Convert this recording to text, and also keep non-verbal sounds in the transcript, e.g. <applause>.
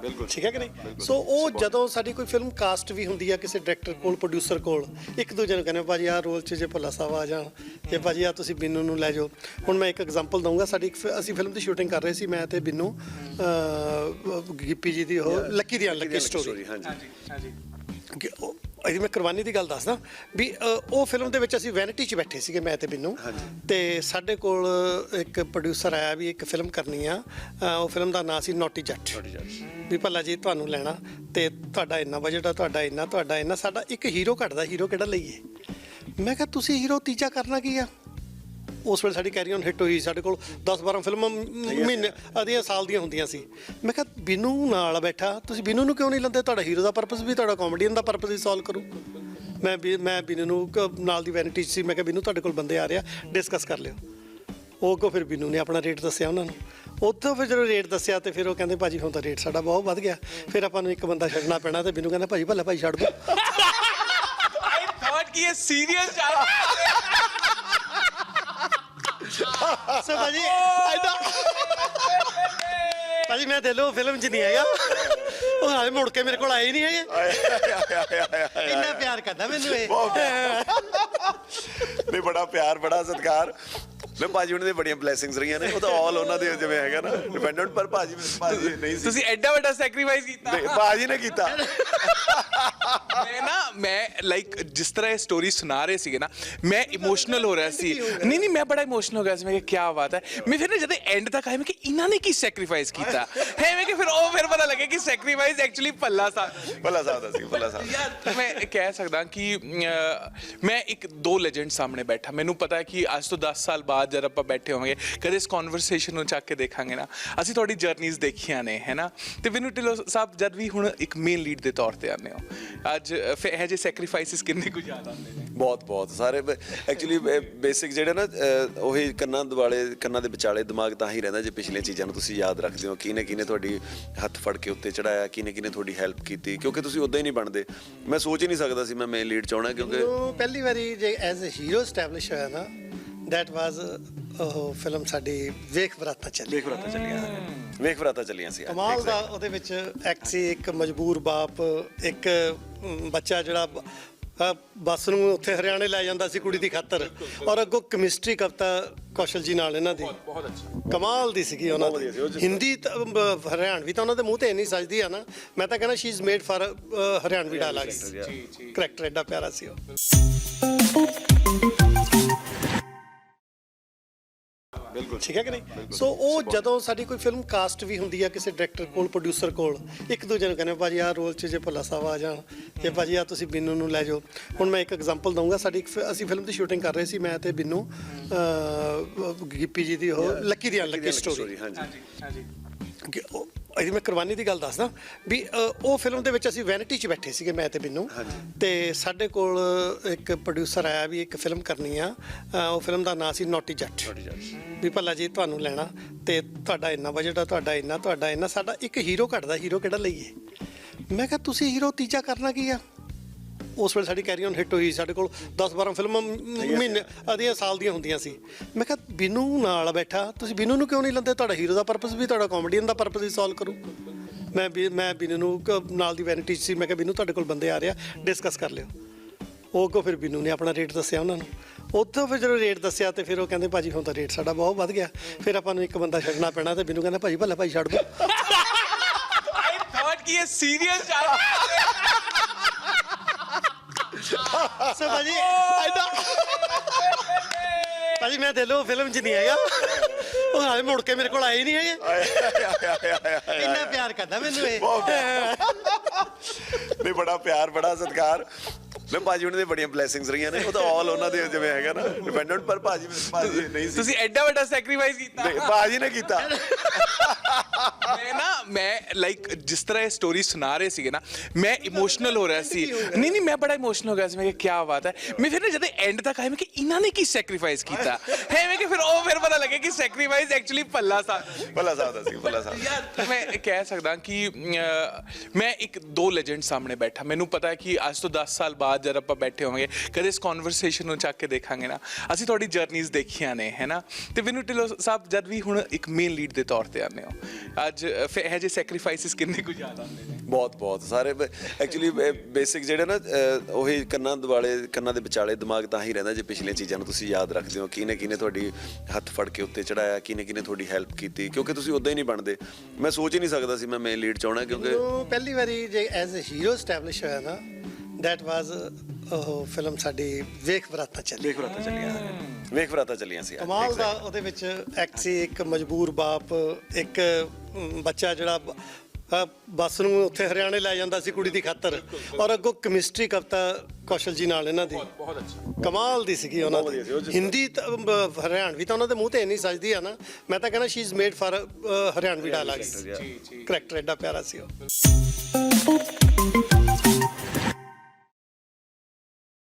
ਬਿਲਕੁਲ। ਠੀਕ ਹੈ ਕਿ ਨਹੀਂ? ਸੋ ਉਹ ਜਦੋਂ ਸਾਡੀ ਕੋਈ ਫਿਲਮ ਕਾਸਟ ਵੀ ਹੁੰਦੀ ਆ ਕਿਸੇ ਡਾਇਰੈਕਟਰ ਕੋਲ ਪ੍ਰੋਡਿਊਸਰ ਕੋਲ ਇੱਕ ਦੂਜੇ ਨੂੰ ਕਹਿੰਦੇ ਭਾਜੀ ਆਹ ਰੋਲ 'ਚ ਜੇ ਭੱਲਾ ਸਾਹਿਬ ਆ ਜਾਣ ਜੇ ਭਾਜੀ ਆ ਤੁਸੀਂ ਬਿੰਨੂ ਨੂੰ ਲੈ ਜਾਓ। ਹੁਣ ਮੈਂ ਇੱਕ ਐਗਜ਼ਾਮਪਲ ਦਊਂਗਾ ਸਾਡੀ ਇੱਕ ਫਿ- ਅਸੀਂ ਫਿਲਮ ਦੀ ਸ਼ੂਟਿੰਗ ਕਰ ਰਹੇ ਸੀ ਮੈਂ ਤੇ ਬਿੰਨੂ ਅਹ, ਗਿੱਪੀ ਜੀ ਦੀ ਉਹ ਲੱਕੀ ਦੀ ਅਨਲੱਕੀ ਸਟੋਰੀ ਹਾਂਜੀ। ਕਿ ਉਹ- ਇਹਦੀ ਮੈਂ ਕੁਰਬਾਨੀ ਦੀ ਗੱਲ ਦੱਸਦਾ ਵੀ ਅ, ਉਹ ਫਿਲਮ ਦੇ ਵਿੱਚ ਅਸੀਂ ਵੈਨਿਟੀ 'ਚ ਬੈਠੇ ਸੀਗੇ ਮੈਂ ਤੇ ਬਿੰਨੂ। ਤੇ ਸਾਡੇ ਕੋਲ ਇੱਕ ਪ੍ਰੋਡਿਊਸਰ ਆਇਆ ਵੀ ਇੱਕ ਫਿਲਮ ਕਰਨੀ ਆ। ਅ, ਉਹ ਫਿਲਮ ਦਾ ਨਾਮ ਸੀ ਨੋਟੀ ਜੱਟ ਵੀ ਭੱਲਾ ਜੀ ਤੁਹਾਨੂੰ ਲੈਣਾ ਤੇ ਤੁਹਾਡਾ ਇੰਨਾ ਬਜਟ ਆ ਤੁਹਾਡਾ ਇੰਨਾ ਤੁਹਾਡਾ ਇੰਨਾ ਸਾਡਾ ਇੱਕ ਹੀਰੋ ਘਟਦਾ ਹੀਰੋ ਕਿਹੜਾ ਲਈਏ? ਮੈਂ ਕਿਹਾ ਤੁਸੀਂ ਹੀਰੋ ਤੀਜਾ ਕਰਨਾ ਕੀ ਆ? ਉਸ ਵੇਲੇ ਸਾਡੀ ਕੈਰੀ ਹਿੱਟ ਹੋਈ ਸਾਡੇ ਕੋਲ 10-12 ਫਿਲਮਾਂ ਮਹੀਨੇ ਅਧੀਆਂ ਸਾਲ ਦੀਆਂ ਹੁੰਦੀਆਂ ਸੀ। ਮੈਂ ਕਿਹਾ ਬਿਨੂ ਨਾਲ ਬੈਠਾ ਤੁਸੀਂ ਬਿਨੂ ਨੂੰ ਕਿਉਂ ਨਹੀਂ ਲੈਂਦੇ? ਤੁਹਾਡਾ ਹੀਰੋ ਦਾ ਪਰਪਸ ਵੀ ਤੁਹਾਡਾ ਕਾਮੇਡੀਅਨ ਦਾ ਪਰਪਸ ਵੀ ਸੋਲਵ ਕਰੂ। ਮੈਂ ਮੈਂ ਬਿਨੂ ਨੂੰ ਨਾਲ ਦੀ ਵੈਨਿਟੀ ਸੀ। ਮੈਂ ਕਿਹਾ ਬਿਨੂ ਤੁਹਾਡੇ ਕੋਲ ਬੰਦੇ ਆ ਰਿਹਾ ਡਿਸਕਸ ਕਰ ਲਿਓ। ਉਹ ਕੋ ਫਿਰ ਬਿਨੂ ਨੇ ਆਪਣਾ ਰੇਟ ਦੱਸਿਆ ਉਹਨਾਂ ਨੂੰ। ਉੱਥੋਂ ਫਿਰ ਜਦੋਂ ਰੇਟ ਦੱਸਿਆ ਤੇ ਫਿਰ ਉਹ ਕਹਿੰਦੇ ਭਾਜੀ ਹੁਣ ਤਾਂ ਰੇਟ ਸਾਡਾ ਬਹੁਤ ਵੱਧ ਗਿਆ। ਫਿਰ ਆਪਾਂ ਨੂੰ ਇੱਕ ਬੰਦਾ ਛੱਡਣਾ ਪੈਣਾ ਤੇ ਬਿਨੂ ਕਹਿੰਦਾ ਭਾਜੀ ਭੱਲਾ ਭਾਈ ਛੱਡ ਦੋ। <laughs> ਆਈ ਥਾਟ ਕਿ ਇਹ ਸੀਰੀਅਸ ਚੱਲ ਸੋ ਭਾਜੀ ਐਡਾ ਭਾਜੀ ਮੈਂ ਦੇ ਲੋ ਫਿਲਮ 'ਚ ਨਹੀਂ ਹੈਗਾ। ਉਹ ਹਾਲੇ ਮੁੜ ਕੇ ਮੇਰੇ ਕੋਲ ਆਏ ਹੀ ਨਹੀਂ ਹੈਗੇ। ਇੰਨਾ ਪਿਆਰ ਕਰਦਾ ਮੈਨੂੰ ਇਹ। ਨਹੀਂ ਬੜਾ ਪਿਆਰ ਬੜਾ ਸਤਿਕਾਰ। ਮੈਂ ਭਾਜੀ ਉਹਨਾਂ ਦੇ ਬੜੀਆਂ ਬਲੇਸਿੰਗਸ ਰਹੀਆਂ ਨੇ ਉਹ ਤਾਂ ਆਲ ਉਹਨਾਂ ਦੇ ਜਿਵੇਂ ਹੈਗਾ ਨਾ ਡਿਪੈਂਡੈਂਟ ਪਰ ਭਾਜੀ ਭਾਜੀ ਨਹੀਂ ਸੀ। ਤੁਸੀਂ ਐਡਾ ਵੱਡਾ ਸੈਕਰੀਫਾਈਸ ਕੀਤਾ। ਨਹੀਂ, ਭਾਜੀ ਨੇ ਕੀਤਾ। ਮੈਂ ਨਾ ਮੈਂ ਲਾਈਕ ਜਿਸ ਤਰ੍ਹਾਂ ਇਹ ਸਟੋਰੀ ਸੁਣਾ ਰਹੇ ਸੀਗੇ ਨਾ ਮੈਂ ਇਮੋਸ਼ਨਲ ਹੋ ਰਿਹਾ ਸੀ। ਨਹੀਂ ਨਹੀਂ ਮੈਂ ਬੜਾ ਇਮੋਸ਼ਨਲ ਹੋ ਗਿਆ ਸੀ ਮੈਂ ਕਿ ਕੀ ਬਾਤ ਹੈ। ਮੈਂ ਫਿਰ ਨਾ ਜਦੋਂ ਐਂਡ ਤੱਕ ਆਇਆ ਮੈਂ ਕਿ ਇਹਨਾਂ ਨੇ ਕੀ ਸੈਕਰੀਫਾਈਸ ਕੀਤਾ? ਹੈ ਮੈਂ ਕਿ ਫਿਰ ਉਹ ਫਿਰ ਪਤਾ ਲੱਗੇ ਕਿ ਸੈਕਰੀਫਾਈਸ ਐਕਚੁਅਲੀ ਪੱਲਾ ਸਾ ਭੱਲਾ ਸਾਹਿਬ ਦਾ ਸੀ ਭੱਲਾ ਸਾਹਿਬ ਯਾਰ ਮੈਂ ਕਹਿ ਸਕਦਾ ਕਿ ਮੈਂ ਇੱਕ ਦੋ ਲੈਜੈਂਡ ਸਾਹਮਣੇ ਬੈਠਾ। ਮੈਨੂੰ ਪਤਾ ਹੈ ਕਿ ਅੱਜ ਤੋਂ 10 ਸਾਲ ਬਾਅਦ ਜਦ ਆਪਾਂ ਬੈਠੇ ਹੋਵਾਂਗੇ ਕਦੇ ਇਸ ਕਨਵਰਸੇਸ਼ਨ ਨੂੰ ਚੱਕ ਕੇ ਦੇਖਾਂਗੇ ਨਾ। ਅਸੀਂ ਤੁਹਾਡੀ ਜਰਨੀਜ਼ ਦੇਖੀਆਂ ਨੇ ਹੈਨਾ ਤੇ ਵਿਨੂ ਢਿੱਲੋਂ ਸਾਹਿਬ ਜਦ ਵੀ ਹੁਣ ਇੱਕ ਮੇਨ ਲੀਡ ਦੇ ਤੌਰ ਤੇ ਆਨੇ ਹੋ ਅੱਜ ਫਿਰ ਇਹ ਜੇ ਸੈਕਰੀਫਾਈਸਸ ਕਿੰਨੇ ਕੁ ਜ਼ਿਆਦਾ ਹੁੰਦੇ ਨੇ? ਬਹੁਤ ਬਹੁਤ। ਸਾਰੇ ਐਕਚੁਅਲੀ ਬੇਸਿਕ ਜਿਹੜੇ ਨਾ ਉਹੀ ਕੰਨਾਂ ਦੁਆਲੇ ਕੰਨਾਂ ਦੇ ਵਿਚਾਲੇ ਦਿਮਾਗ ਤਾਂ ਹੀ ਰਹਿੰਦਾ ਜੇ ਪਿਛਲੀਆਂ ਚੀਜ਼ਾਂ ਨੂੰ ਤੁਸੀਂ ਯਾਦ ਰੱਖਦੇ ਹੋ। ਕਿਹਨੇ ਕਿਹਨੇ ਤੁਹਾਡੀ ਹੱਥ ਫੜ ਕੇ ਉੱਤੇ ਚੜਾਇਆ ਕਿਹਨੇ ਕਿਹਨੇ ਤੁਹਾਡੀ ਹੈਲਪ ਕੀਤੀ ਕਿਉਂਕਿ ਤੁਸੀਂ ਉਦਾਂ ਹੀ ਨਹੀਂ ਬਣਦੇ। ਮੈਂ ਸੋਚ ਹੀ ਨਹੀਂ ਸਕਦਾ ਸੀ ਮੈਂ ਮੇਨ ਲੀਡ ਚਾਹਣਾ ਕਿਉਂਕਿ ਪਹਿਲੀ ਵਾਰੀ ਜੇ ਐਜ਼ ਅ ਹੀਰੋ ਸਟੈਬਲਿਸ਼ ਹੋਇਆ ਨਾ ਦੈਟ ਵਾਸ ਉਹ ਫਿਲਮ ਸਾਡੀ ਵੇਖ ਬਰਾਤਾ ਚੱਲੀ। ਵੇਖ ਬਰਾਤਾ ਚੱਲੀਆਂ। ਵੇਖ ਬਰਾਤਾ ਚੱਲੀਆਂ ਸੀ। ਕਮਾਲ ਦਾ ਉਹਦੇ ਵਿੱਚ ਐਕਟ ਸੀ ਇੱਕ ਮਜਬੂਰ ਬਾਪ ਇੱਕ ਬੱਚਾ ਜਿਹੜਾ ਬੱਸ ਨੂੰ ਉੱਥੇ ਹਰਿਆਣੇ ਲੈ ਜਾਂਦਾ ਸੀ ਕੁੜੀ ਦੀ ਖਾਤਰ। ਔਰ ਅੱਗੋਂ ਕੈਮਿਸਟਰੀ ਕਵਤਾ ਕੌਸ਼ਲ ਜੀ ਨਾਲ ਇਹਨਾਂ ਦੀ। ਬਹੁਤ ਅੱਛਾ। ਕਮਾਲ ਦੀ ਸੀਗੀ ਉਹਨਾਂ ਦੀ। ਹਿੰਦੀ ਹਰਿਆਣਵੀ ਤਾਂ ਉਹਨਾਂ ਦੇ ਮੂੰਹ ਤੇ ਇੰਨੀ ਸਜਦੀ ਆ ਨਾ। ਮੈਂ ਤਾਂ ਕਹਿੰਦਾ she is made for Haryanvi dialogues ਜੀ, ਜੀ। ਕਰੈਕਟਰ ਐਡਾ ਪਿਆਰਾ ਸੀ ਉਹ। ਬਿਲਕੁਲ। ਠੀਕ ਹੈ ਕਿ ਨਹੀਂ? ਸੋ ਉਹ ਜਦੋਂ ਸਾਡੀ ਕੋਈ ਫਿਲਮ ਕਾਸਟ ਵੀ ਹੁੰਦੀ ਆ ਕਿਸੇ ਡਾਇਰੈਕਟਰ ਕੋਲ ਪ੍ਰੋਡਿਊਸਰ ਕੋਲ ਇੱਕ ਦੂਜੇ ਨੂੰ ਕਹਿੰਦੇ ਭਾਜੀ ਆਹ ਰੋਲ 'ਚ ਜੇ ਭੱਲਾ ਸਾਹਿਬ ਆ ਜਾਣ ਜੇ ਭਾਜੀ ਆ ਤੁਸੀਂ ਬਿੰਨੂ ਨੂੰ ਲੈ ਜਾਓ। ਹੁਣ ਮੈਂ ਇੱਕ ਐਗਜ਼ਾਮਪਲ ਦਊਂਗਾ ਸਾਡੀ ਇੱਕ ਫਿ- ਅਸੀਂ ਫਿਲਮ ਦੀ ਸ਼ੂਟਿੰਗ ਕਰ ਰਹੇ ਸੀ ਮੈਂ ਤੇ ਬਿੰਨੂ ਅਹ, ਗਿੱਪੀ ਜੀ ਦੀ ਉਹ ਲੱਕੀ ਦੀ ਅਨਲੱਕੀ ਸਟੋਰੀ ਹਾਂਜੀ ਹਾਂਜੀ। ਕਿ ਉਹ- ਇਹਦੀ ਮੈਂ ਕੁਰਬਾਨੀ ਦੀ ਗੱਲ ਦੱਸਦਾ। ਵੀ ਅ, ਉਹ ਫਿਲਮ ਦੇ ਵਿੱਚ ਅਸੀਂ ਵੈਨਿਟੀ 'ਚ ਬੈਠੇ ਸੀਗੇ ਮੈਂ ਤੇ ਬਿੰਨੂ। ਤੇ ਸਾਡੇ ਕੋਲ ਇੱਕ ਪ੍ਰੋਡਿਊਸਰ ਆਇਆ ਵੀ ਇੱਕ ਫਿਲਮ ਕਰਨੀ ਆ। ਅ, ਉਹ ਫਿਲਮ ਦਾ ਨਾਮ ਸੀ ਨੋਟੀ ਜੱਟ ਵੀ ਭੱਲਾ ਜੀ ਤੁਹਾਨੂੰ ਲੈਣਾ। ਤੇ ਤੁਹਾਡਾ ਇੰਨਾ ਬਜਟ ਆ ਤੁਹਾਡਾ ਇੰਨਾ ਤੁਹਾਡਾ ਇੰਨਾ। ਸਾਡਾ ਇੱਕ ਹੀਰੋ ਘਟਦਾ ਹੀਰੋ ਕਿਹੜਾ ਲਈਏ? ਮੈਂ ਕਿਹਾ ਤੁਸੀਂ ਹੀਰੋ ਤੀਜਾ ਕਰਨਾ ਕੀ ਆ? ਉਸ ਵੇਲੇ ਸਾਡੀ ਕੈਰੀ ਹਿੱਟ ਹੋਈ ਸਾਡੇ ਕੋਲ 10-12 ਫਿਲਮਾਂ ਮਹੀਨੇ ਅਧੀਆਂ ਸਾਲ ਦੀਆਂ ਹੁੰਦੀਆਂ ਸੀ। ਮੈਂ ਕਿਹਾ ਬਿਨੂ ਨਾਲ ਬੈਠਾ ਤੁਸੀਂ ਬਿਨੂ ਨੂੰ ਕਿਉਂ ਨਹੀਂ ਲੈਂਦੇ? ਤੁਹਾਡਾ ਹੀਰੋ ਦਾ ਪਰਪਸ ਵੀ ਤੁਹਾਡਾ ਕਾਮੇਡੀਅਨ ਦਾ ਪਰਪਸ ਵੀ ਸੋਲਵ ਕਰੂ। ਮੈਂ ਮੈਂ ਬਿਨੂ ਨੂੰ ਨਾਲ ਦੀ ਵੈਨਿਟੀ ਸੀ। ਮੈਂ ਕਿਹਾ ਬਿਨੂ ਤੁਹਾਡੇ ਕੋਲ ਬੰਦੇ ਆ ਰਿਹਾ ਡਿਸਕਸ ਕਰ ਲਿਓ। ਉਹ ਕੋ ਫਿਰ ਬਿਨੂ ਨੇ ਆਪਣਾ ਰੇਟ ਦੱਸਿਆ ਉਹਨਾਂ ਨੂੰ। ਉੱਥੋਂ ਫਿਰ ਜਦੋਂ ਰੇਟ ਦੱਸਿਆ ਤੇ ਫਿਰ ਉਹ ਕਹਿੰਦੇ ਭਾਜੀ ਹੁਣ ਤਾਂ ਰੇਟ ਸਾਡਾ ਬਹੁਤ ਵੱਧ ਗਿਆ। ਫਿਰ ਆਪਾਂ ਨੂੰ ਇੱਕ ਬੰਦਾ ਛੱਡਣਾ ਪੈਣਾ ਤੇ ਬਿਨੂ ਕਹਿੰਦਾ ਭਾਜੀ ਭੱਲਾ ਭਾਈ ਛੱਡ ਦੋ। <laughs> ਆਈ ਥਾਟ ਕਿ ਇਹ ਸੀਰੀਅਸ ਚੱਲ ਰਿਹਾ ਸੋ ਭਾਜੀ ਐਡਾ ਭਾਜੀ ਮੈਂ ਦੇ ਲੋ ਫਿਲਮ 'ਚ ਨਹੀਂ ਹੈਗਾ। ਉਹ ਹਾਲੇ ਮੁੜ ਕੇ ਮੇਰੇ ਕੋਲ ਆਏ ਹੀ ਨਹੀਂ ਹੈਗੇ। ਇੰਨਾ ਪਿਆਰ ਕਰਦਾ ਮੈਨੂੰ ਇਹ। ਨਹੀਂ ਬੜਾ ਪਿਆਰ ਬੜਾ ਸਤਿਕਾਰ। ਮੈਂ ਭਾਜੀ ਉਹਨਾਂ ਦੇ ਬੜੀਆਂ ਬਲੇਸਿੰਗਸ ਰਹੀਆਂ ਨੇ। ਉਹ ਤਾਂ ਆਲ ਉਹਨਾਂ ਦੇ ਜਿਵੇਂ ਹੈਗਾ ਨਾ। ਡਿਪੈਂਡੈਂਟ ਪਰ ਭਾਜੀ ਭਾਜੀ ਨਹੀਂ ਸੀ। ਤੁਸੀਂ ਐਡਾ ਵੱਡਾ ਸੈਕਰੀਫਾਈਸ ਕੀਤਾ। ਨਹੀਂ, ਭਾਜੀ ਨੇ ਕੀਤਾ। ਮੈਂ ਨਾ ਮੈਂ ਲਾਈਕ ਜਿਸ ਤਰ੍ਹਾਂ ਇਹ ਸਟੋਰੀ ਸੁਣਾ ਰਹੇ ਸੀਗੇ ਨਾ ਮੈਂ ਇਮੋਸ਼ਨਲ ਹੋ ਰਿਹਾ ਸੀ। ਨਹੀਂ ਨਹੀਂ ਮੈਂ ਬੜਾ ਇਮੋਸ਼ਨਲ ਹੋ ਗਿਆ ਸੀ। ਮੈਂ ਕਿ ਕੀ ਬਾਤ ਹੈ। ਮੈਂ ਫਿਰ ਨਾ ਜਦੋਂ ਐਂਡ ਤੱਕ ਆਇਆ ਮੈਂ ਕਿ ਇਹਨਾਂ ਨੇ ਕੀ ਸੈਕਰੀਫਾਈਸ ਕੀਤਾ? ਹੈ ਮੈਂ ਕਿ ਫਿਰ ਉਹ ਫਿਰ ਪਤਾ ਲੱਗੇ ਕਿ ਸੈਕਰੀਫਾਈਸ ਐਕਚੁਅਲੀ ਪੱਲਾ ਸਾ ਭੱਲਾ ਸਾਹਿਬ ਦਾ ਸੀ ਭੱਲਾ ਸਾਹਿਬ। ਯਾਰ ਮੈਂ ਕਹਿ ਸਕਦਾ ਕਿ ਮੈਂ ਇੱਕ ਦੋ ਲੈਜੈਂਡ ਸਾਹਮਣੇ ਬੈਠਾ। ਮੈਨੂੰ ਪਤਾ ਹੈ ਕਿ ਅੱਜ ਤੋਂ 10 ਸਾਲ ਬਾਅਦ ਬਾਅਦ ਜਦ ਆਪਾਂ ਬੈਠੇ ਹੋਵਾਂਗੇ ਕਦੇ ਇਸ ਕਨਵਰਸੇਸ਼ਨ ਨੂੰ ਚੱਕ ਕੇ ਦੇਖਾਂਗੇ ਨਾ। ਅਸੀਂ ਤੁਹਾਡੀ ਜਰਨੀਜ਼ ਦੇਖੀਆਂ ਨੇ ਹੈਨਾ ਤੇ ਵਿਨੂ ਢਿੱਲੋਂ ਸਾਹਿਬ ਜਦ ਵੀ ਹੁਣ ਇੱਕ ਮੇਨ ਲੀਡ ਦੇ ਤੌਰ ਤੇ ਆਉਂਦੇ ਹੋ ਅੱਜ ਇਹ ਜਿਹੇ ਸੈਕਰੀਫਾਈਸਿਸ ਕਿੰਨੇ ਕੁ ਜ਼ਿਆਦਾ ਹੁੰਦੇ ਨੇ? ਬਹੁਤ ਬਹੁਤ। ਸਾਰੇ ਐਕਚੁਅਲੀ ਬੇਸਿਕ ਜਿਹੜੇ ਨਾ ਉਹੀ ਕੰਨਾਂ ਦੁਆਲੇ ਕੰਨਾਂ ਦੇ ਵਿਚਾਲੇ ਦਿਮਾਗ ਤਾਂ ਹੀ ਰਹਿੰਦਾ ਜੇ ਪਿਛਲੀਆਂ ਚੀਜ਼ਾਂ ਨੂੰ ਤੁਸੀਂ ਯਾਦ ਰੱਖਦੇ ਹੋ ਕਿਹਨੇ ਕਿਹਨੇ ਤੁਹਾਡੀ ਹੱਥ ਫੜ ਕੇ ਉੱਤੇ ਚੜਾਇਆ ਕਿਹਨੇ ਕਿਹਨੇ ਤੁਹਾਡੀ ਹੈਲਪ ਕੀਤੀ ਕਿਉਂਕਿ ਤੁਸੀਂ ਉਦਾਂ ਹੀ ਨਹੀਂ ਬਣਦੇ। ਮੈਂ ਸੋਚ ਹੀ ਨਹੀਂ ਸਕਦਾ ਸੀ ਮੈਂ ਮੇਨ ਲੀਡ ਚਾਹਣਾ ਕਿਉਂਕਿ ਪਹਿਲੀ ਵਾਰੀ ਜੇ ਐਜ਼ ਅ ਹੀਰੋ ਸਟੈਬਲਿਸ਼ ਹੋਇਆ ਨਾ ਦੈਟ ਵਾਸ ਉਹ ਫਿਲਮ ਸਾਡੀ ਵੇਖ ਬਰਾਤਾ ਚੱਲੀ। ਵੇਖ ਬਰਾਤਾ ਚੱਲੀਆਂ। ਵੇਖ ਬਰਾਤਾ ਚੱਲੀਆਂ ਸੀ ਕਮਾਲ ਦਾ ਉਹਦੇ ਵਿੱਚ ਐਕਟ ਸੀ ਇੱਕ ਮਜਬੂਰ ਬਾਪ ਇੱਕ ਬੱਚਾ ਜਿਹੜਾ ਬੱਸ ਨੂੰ ਉੱਥੇ ਹਰਿਆਣੇ ਲੈ ਜਾਂਦਾ ਸੀ ਕੁੜੀ ਦੀ ਖਾਤਰ। ਔਰ ਅੱਗੋਂ ਕੈਮਿਸਟਰੀ ਕਵਿਤਾ ਕੌਸ਼ਲ ਜੀ ਨਾਲ ਇਹਨਾਂ ਦੀ। ਬਹੁਤ ਅੱਛਾ। ਕਮਾਲ ਦੀ ਸੀਗੀ ਉਹਨਾਂ ਦੀ। ਹਿੰਦੀ ਹਰਿਆਣਵੀ ਤਾਂ ਉਹਨਾਂ ਦੇ ਮੂੰਹ ਤੇ ਇੰਨੀ ਸਜਦੀ ਆ ਨਾ। ਮੈਂ ਤਾਂ ਕਹਿੰਦਾ she is made for Haryanvi dialogues ਜੀ ਜੀ। ਕਰੈਕਟਰ ਐਡਾ ਪਿਆਰਾ ਸੀ ਉਹ।